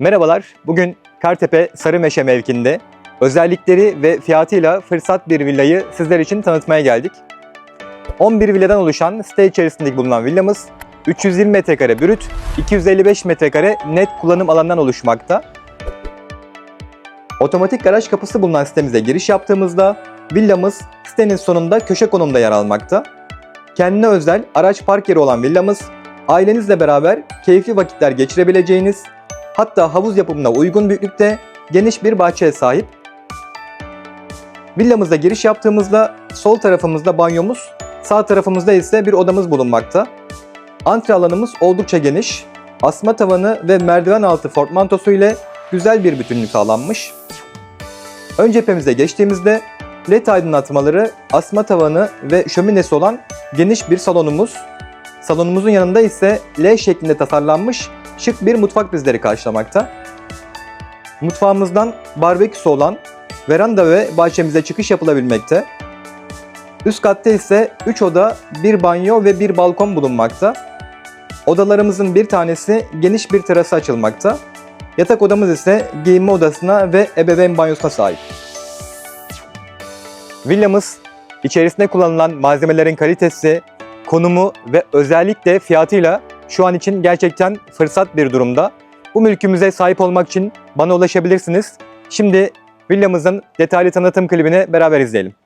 Merhabalar, bugün Kartepe Sarımeşe mevkinde özellikleri ve fiyatıyla fırsat bir villayı sizler için tanıtmaya geldik. 11 villadan oluşan site içerisinde bulunan villamız 320 metrekare brüt, 255 metrekare net kullanım alanından oluşmakta. Otomatik garaj kapısı bulunan sitemize giriş yaptığımızda villamız sitenin sonunda köşe konumda yer almakta. Kendine özel araç park yeri olan villamız ailenizle beraber keyifli vakitler geçirebileceğiniz hatta havuz yapımına uygun büyüklükte geniş bir bahçeye sahip. Villamıza giriş yaptığımızda sol tarafımızda banyomuz, sağ tarafımızda ise bir odamız bulunmakta. Antre alanımız oldukça geniş. Asma tavanı ve merdiven altı fortmantosu ile güzel bir bütünlük sağlanmış. Ön cephemize geçtiğimizde led aydınlatmaları, asma tavanı ve şöminesi olan geniş bir salonumuz. Salonumuzun yanında ise L şeklinde tasarlanmış şık bir mutfak bizleri karşılamakta. Mutfağımızdan barbeküsü olan veranda ve bahçemize çıkış yapılabilmekte. Üst katta ise 3 oda, 1 banyo ve 1 balkon bulunmakta. Odalarımızın bir tanesi geniş bir terası açılmakta. Yatak odamız ise giyinme odasına ve ebeveyn banyosuna sahip. Villamız içerisinde kullanılan malzemelerin kalitesi, konumu ve özellikle fiyatıyla şu an için gerçekten fırsat bir durumda. Bu mülkümüze sahip olmak için bana ulaşabilirsiniz. Şimdi villamızın detaylı tanıtım klibini beraber izleyelim.